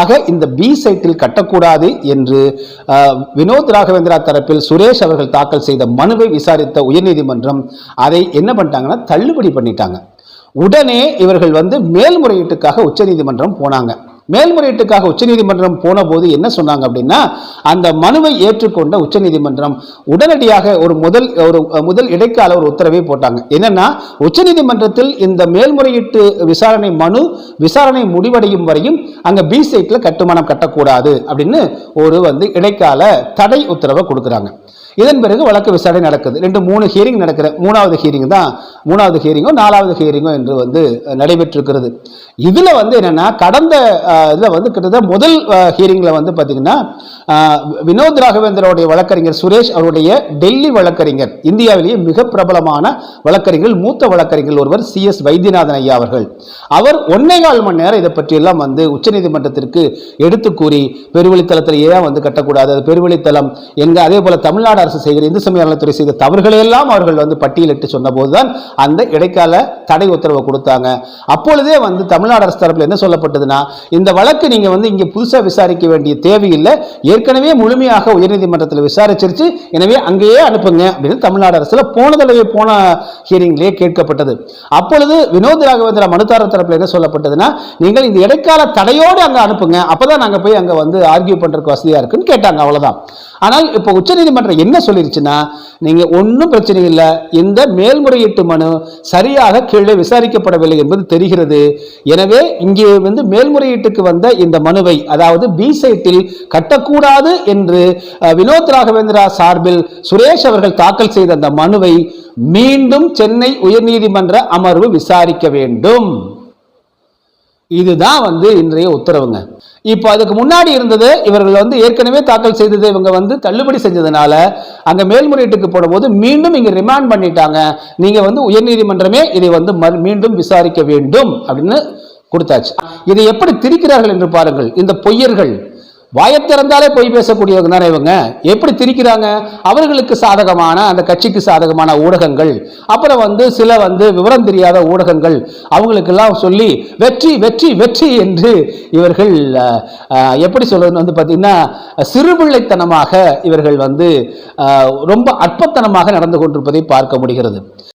ஆக இந்த பி சைட்டில் கட்டக்கூடாது என்று வினோத் ராகவேந்திரா தரப்பில் சுரேஷ் அவர்கள் தாக்கல் செய்த மனுவை விசாரித்த உயர்நீதிமன்றம் அதை என்ன பண்ணிட்டாங்கன்னா தள்ளுபடி பண்ணிட்டாங்க. உடனே இவர்கள் வந்து மேல்முறையீட்டுக்காக உச்சநீதிமன்றம் போனாங்க. மேல்முறையீட்டுக்காக உச்சநீதிமன்றம் போன போது என்ன சொன்னாங்க அப்படின்னா அந்த மனுவை ஏற்றுக்கொண்ட உச்சநீதிமன்றம் உடனடியாக ஒரு முதல் ஒரு முதல் இடைக்கால ஒரு உத்தரவை போட்டாங்க. என்னன்னா உச்சநீதிமன்றத்தில் இந்த மேல்முறையீட்டு விசாரணை மனு விசாரணை முடிவடையும் வரையும் அங்க பி சைட்ல கட்டுமானம் கட்டக்கூடாது அப்படின்னு ஒரு வந்து இடைக்கால தடை உத்தரவை கொடுக்குறாங்க. இதன் பிறகு வழக்கு விசாரணை நடக்குது. ரெண்டு மூணு ஹியரிங் நடக்கிற மூணாவது ஹியரிங் தான். மூணாவது ஹியரிங்கோ நாலாவது ஹியரிங்கோ என்று வந்து நடைபெற்றிருக்கிறது. இதுல வந்து என்னன்னா கடந்த இதில் வந்து கிட்டத்தட்ட முதல் ஹியரிங்கில் வந்து பாத்தீங்கன்னா வினோத் ராகவேந்தரோடைய வழக்கறிஞர் சுரேஷ் அவருடைய டெல்லி வழக்கறிஞர் இந்தியாவிலேயே மிக பிரபலமான வழக்கறிஞர்கள் மூத்த வழக்கறிஞர்கள் ஒருவர் சி எஸ் வைத்தியநாதன் ஐயா அவர்கள். அவர் ஒன்னே கால் மணி நேரம் இதை பற்றியெல்லாம் வந்து உச்சநீதிமன்றத்திற்கு எடுத்து கூறி பெருவழித்தளத்தில் ஏன் வந்து கட்டக்கூடாது? அது பெருவழித்தளம். எங்க அதே போல தமிழ்நாடு அரசு செய்கிற இந்து சமய நலத்துறை செய்த தவறுகளையெல்லாம் அவர்கள் வந்து பட்டியலிட்டு சொன்னபோதுதான் அந்த இடைக்கால தடை உத்தரவை கொடுத்தாங்க. அப்பொழுதே வந்து தமிழ்நாடு அரசு தரப்பில் என்ன சொல்லப்பட்டதுன்னா இந்த வழக்கு நீங்க வந்து இங்கே புதுசாக விசாரிக்க வேண்டிய தேவையில்லை. ஏற்கனவே முழுமையாக உயர்நீதிமன்றத்தில் விசாரிச்சிருச்சு. எனவே அங்கேயே அனுப்புங்க அப்படின்னு தமிழ்நாடு அரசில் போன தடவை போன ஹியரிங்லேயே கேட்கப்பட்டது. அப்பொழுது வினோத் ராகவேந்திரா மனுதாரர் தரப்பில் என்ன சொல்லப்பட்டதுன்னா நீங்கள் இந்த இடைக்கால தடையோடு அங்கே அனுப்புங்க. அப்பதான் நாங்கள் போய் அங்கே வந்து ஆர்கியூ பண்ணுறதுக்கு வசதியாக இருக்குன்னு கேட்டாங்க. அவ்வளோதான் ஆனால் இப்போ உச்சநீதிமன்றம் என்ன சொல்லிருச்சுன்னா நீங்கள் ஒன்றும் பிரச்சனை இல்லை. இந்த மேல்முறையீட்டு மனு சரியாக கீழே விசாரிக்கப்படவில்லை என்பது தெரிகிறது. எனவே இங்கே வந்து மேல்முறையீட்டுக்கு வந்த இந்த மனுவை அதாவது பி சைட்டில் கட்டக்கூட கூடாது என்று வினோத் ராகவேந்திரா சார்பில் சுரேஷ் அவர்கள் தாக்கல் செய்த அந்த மனுவை மீண்டும் சென்னை உயர்நீதிமன்ற அமர்வு விசாரிக்க வேண்டும். இதுதான் வந்து இன்றைய உத்தரவுங்க. இப்போ அதுக்கு முன்னாடி இருந்தது இவர்கள் வந்து ஏற்கனவே தாக்கல் செய்தது இவங்க வந்து தள்ளுபடி செஞ்சதுனால அங்க மேல்முறையீட்டுக்கு போடும்போது மீண்டும் இங்க ரிமாண்ட் பண்ணிட்டாங்க. நீங்க வந்து உயர்நீதிமன்றமே இதை வந்து மீண்டும் விசாரிக்க வேண்டும் அப்படின்னு கொடுத்தாச்சு. இதை எப்படி திரிக்கிறார்கள் என்று பாருங்கள். இந்த பொய்யர்கள் வாயத் திறந்தாலே பொய் பேசக்கூடியவங்க தானே இவங்க? எப்படி திரிக்கிறாங்க? அவர்களுக்கு சாதகமான அந்த கட்சிக்கு சாதகமான ஊடகங்கள். அப்புறம் வந்து சில வந்து விவரம் தெரியாத ஊடகங்கள். அவங்களுக்கெல்லாம் சொல்லி வெற்றி வெற்றி வெற்றி என்று இவர்கள் எப்படி சொல்றதுன்னு வந்து பார்த்தீங்கன்னா சிறுபிள்ளைத்தனமாக இவர்கள் வந்து ரொம்ப அற்பத்தனமாக நடந்து கொண்டிருப்பதை பார்க்க முடிகிறது.